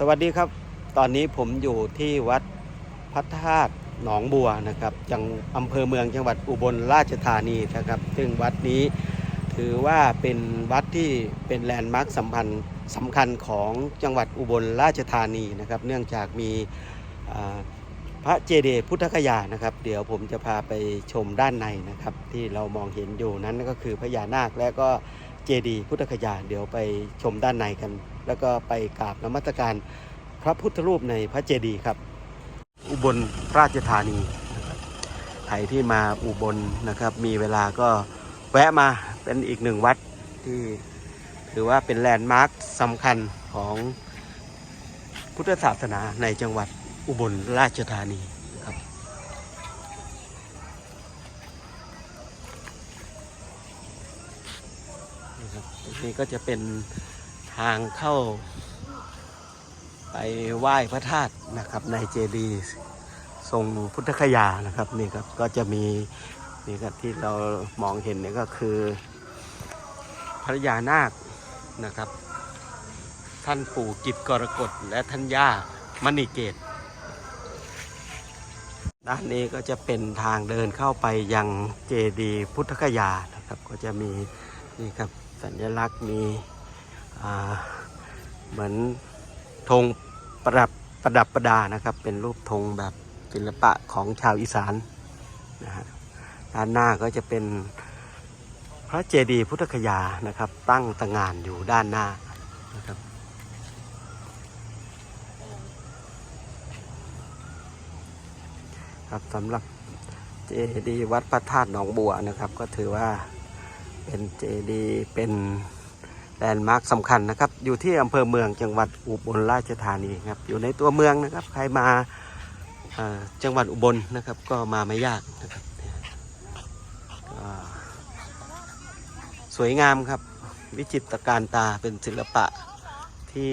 สวัสดีครับ ตอนนี้ผมอยู่ที่วัดพระธาตุหนองบัวนะครับ จังอำเภอเมืองจังหวัดอุบลราชธานีนะครับ ซึ่งวัดนี้ถือว่าเป็นวัดที่เป็นแลนด์มาร์คสำคัญสำคัญของจังหวัดอุบลราชธานีนะครับ เนื่องจากมีพระเจดีย์พุทธคยานะครับ เดี๋ยวผมจะพาไปชมด้านในนะครับ ที่เรามองเห็นอยู่นั้นก็คือพญานาคและก็เจดีย์พุทธคยาเดี๋ยวไปชมด้านในกัน แล้วก็ไปกราบนมัสการพระพุทธรูปในพระเจดีย์ครับ อุบลราชธานีใครที่มาอุบลนะครับ มีเวลาก็แวะมาเป็นอีกหนึ่งวัดที่ถือว่าเป็นแลนด์มาร์คสำคัญของพุทธศาสนาในจังหวัดอุบลราชธานีนะครับนะครับตรงนี้ก็จะเป็น ทางเข้า ไปไหว้พระธาตุนะครับ ในเจดีย์ทรงพุทธคยานะครับนี่ครับก็จะมีนี่ครับที่เรามองเห็นเนี่ยก็คือพระยานาคนะครับ ท่านปู่กิจกรกฎและท่านย่ามณีเกตด้านนี้ก็จะเป็นทางเดินเข้าไปยังเจดีย์พุทธคยานะครับ ก็จะมีนี่ครับสัญลักษณ์มี เหมือนธงประดับประดับประดานะครับ เป็นรูปธงแบบศิลปะของชาวอีสานนะฮะด้านหน้าก็จะเป็นพระเจดีย์พุทธคยานะครับ ตั้งตระหงานอยู่ด้านหน้านะครับครับสำหรับเจดีย์วัดพระธาตุหนองบัวนะครับ ก็ถือว่าเป็นเจดีย์เป็น แลนด์มาร์คสำคัญนะครับ อยู่ที่อำเภอเมืองจังหวัดอุบลราชธานีครับอยู่ในตัวเมืองนะครับ ใครมาจังหวัดอุบลนะครับ ก็มาไม่ยากนะครับสวยงามครับ วิจิตรการตาเป็นศิลปะที่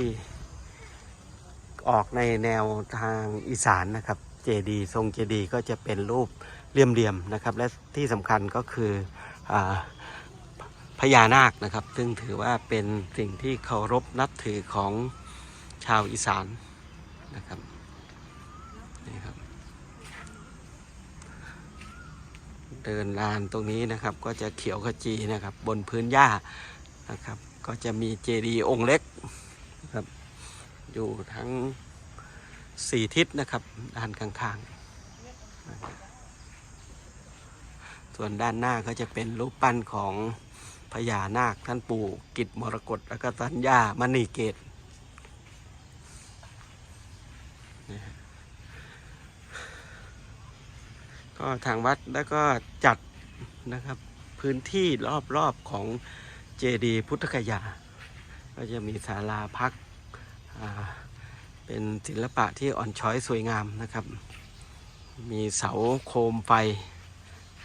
ออกในแนวทางอีสานนะครับ เจดีทรงเจดีก็จะเป็นรูปเรียมๆนะครับ และที่สำคัญก็คืออ พญานาคนะครับ ซึ่งถือว่าเป็นสิ่งที่เคารพนับถือของชาวอีสานนะครับนี่ครับ เดินลานตรงนี้นะครับ ก็จะเขียวขจีนะครับ บนพื้นหญ้านะครับ ก็จะมีเจดีย์องค์เล็กนะครับ อยู่ทั้งสี่ทิศนะครับด้านข้างๆ ส่วนด้านหน้าก็จะเป็นรูปปั้นของ พญานาคท่านปู่กิจมรกตแล้วก็สัญญามณีเกตก็ทางวัดแล้วก็จัดนะครับพื้นที่รอบๆของเจดีย์พุทธคยา ก็จะมีศาลาพักเป็นศิลปะที่อ่อนช้อยสวยงามนะครับ มีเสาโคมไฟ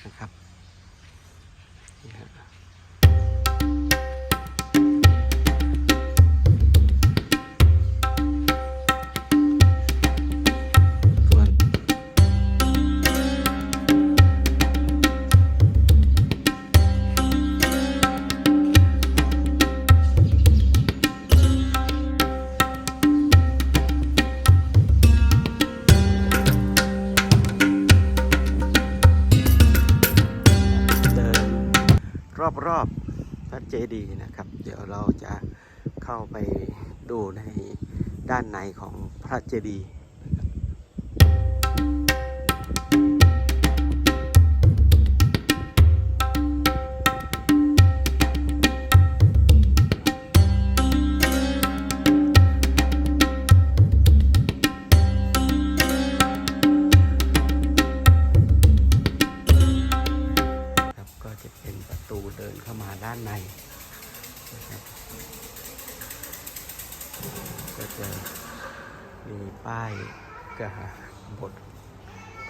นะครับ รอบๆพระเจดีย์นะครับ เดี๋ยวเราจะเข้าไปดูในด้านในของพระเจดีย์ เป็นประตูเดินเข้ามาด้านในนะครับก็จะมีป้ายกระบท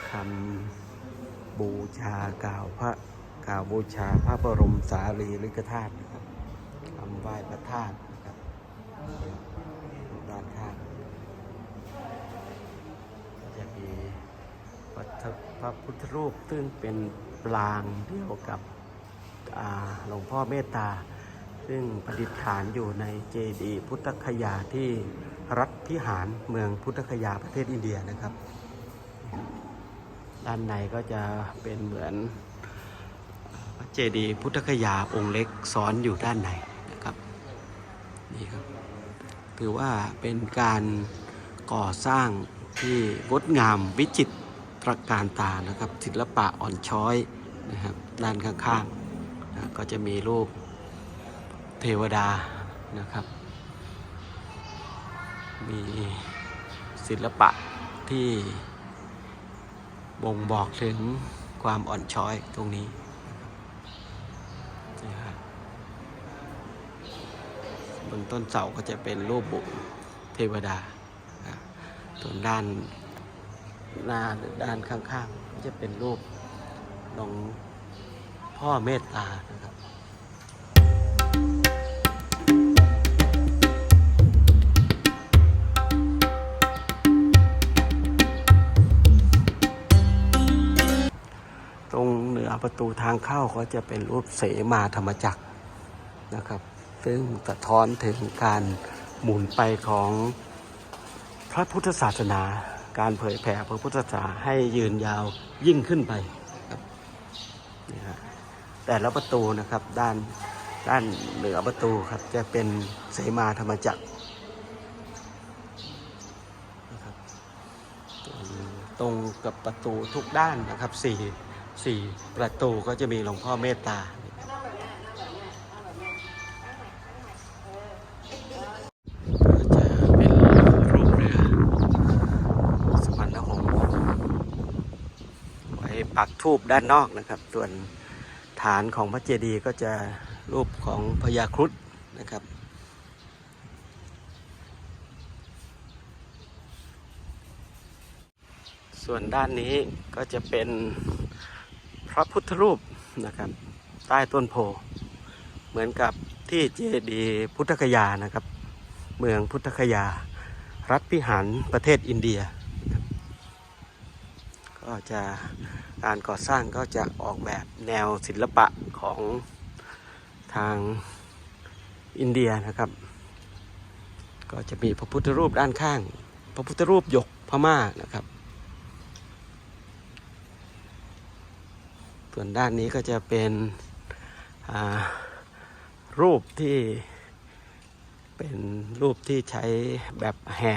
คำบูชากล่าวพระกล่าวบูชาพระบรมสารีริกธาตุนะครับคำไหว้พระธาตุนะครับด้านข้างจะมีพระพุทธรูปซึ่งเป็นปรางเดียวกับ หลวงพ่อเมตตา ซึ่งประดิษฐานอยู่ในเจดีย์พุทธคยาที่รัฐพิหารเมืองพุทธคยาประเทศอินเดียนะครับ ด้านในก็จะเป็นเหมือนเจดีย์พุทธคยาองค์เล็กซ้อนอยู่ด้านในนะครับนี่ครับถือว่าเป็นการก่อสร้างที่งดงามวิจิตรการตานะครับศิลปะอ่อนช้อยนะครับด้านข้างๆ นะก็จะมีรูปเทวดานะครับ มีศิลปะที่บ่งบอกถึงความอ่อนช้อยตรงนี้นะครับบนต้นเสาก็จะเป็นรูปบุเทวดาส่วนด้านหน้าหรือด้านข้างๆ ก็จะเป็นรูปหลวง พ่อเมตตานะครับตรงเหนือประตูทางเข้าก็จะเป็นรูปเสมาธรรมจักรนะครับ ซึ่งสะท้อนถึงการหมุนไปของพระพุทธศาสนา การเผยแผ่พระพุทธศาสนาให้ยืนยาวยิ่งขึ้นไปครับนี่ฮะ แต่ละประตูนะครับด้านด้านเหนือประตูครับจะเป็นเสมาธรรมจักรนะครับตรงกับประตูทุกด้านนะครับสี่สี่ประตูก็จะมีหลวงพ่อเมตตาจะเป็นรูปเรือสวรรณหงส์ไว้ปักทูบด้านนอกนะครับ ส่วน ฐานของพระเจดีย์ก็จะรูปของพญาครุฑนะครับส่วนด้านนี้ก็จะเป็นพระพุทธรูปนะครับ ใต้ต้นโพ เหมือนกับที่เจดีย์พุทธคยานะครับ เมืองพุทธคยา รัฐพิหารประเทศอินเดีย ก็จะ การก่อสร้างก็จะออกแบบแนวศิลปะของทางอินเดียนะครับ ก็จะมีพระพุทธรูปด้านข้าง พระพุทธรูปหยกพม่านะครับ ส่วนด้านนี้ก็จะเป็นรูปที่เป็นรูปที่ใช้แบบแห่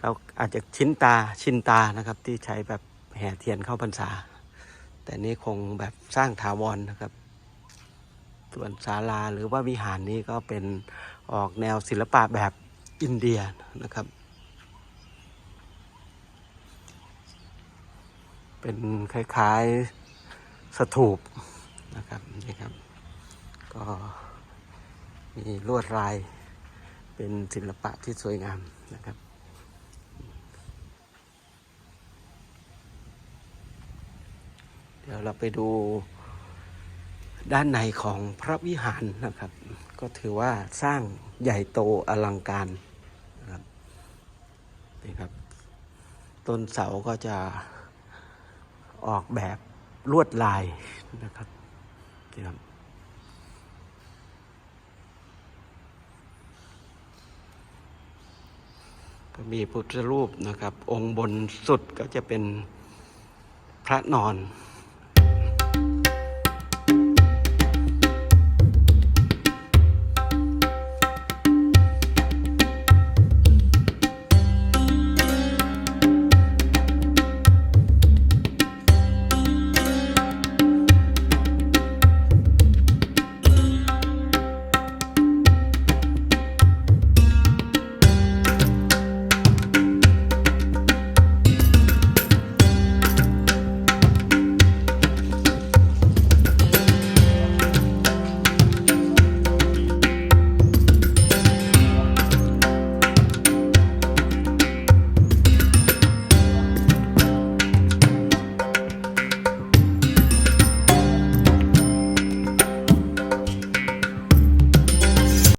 เราอาจจะชิ้นตาชินตานะครับที่ใช้แบบ แห่เทียนเข้าพรรษา แต่นี้คงแบบสร้างถาวรนะครับ ส่วนศาลาหรือว่าวิหารนี้ก็เป็นออกแนวศิลปะแบบอินเดียนะครับ เป็นคล้ายๆสถูปนะครับนี่ครับ ก็มีลวดลายเป็นศิลปะที่สวยงามนะครับ ดี๋ยวเราไปดูด้านในของพระวิหารนะครับ ก็ถือว่าสร้างใหญ่โตอลังการนะครับนี่ครับ ต้นเสาก็จะออกแบบลวดลายนะครับนี่ครับมีพุทธรูปนะครับ องค์บนสุดก็จะเป็นพระนอน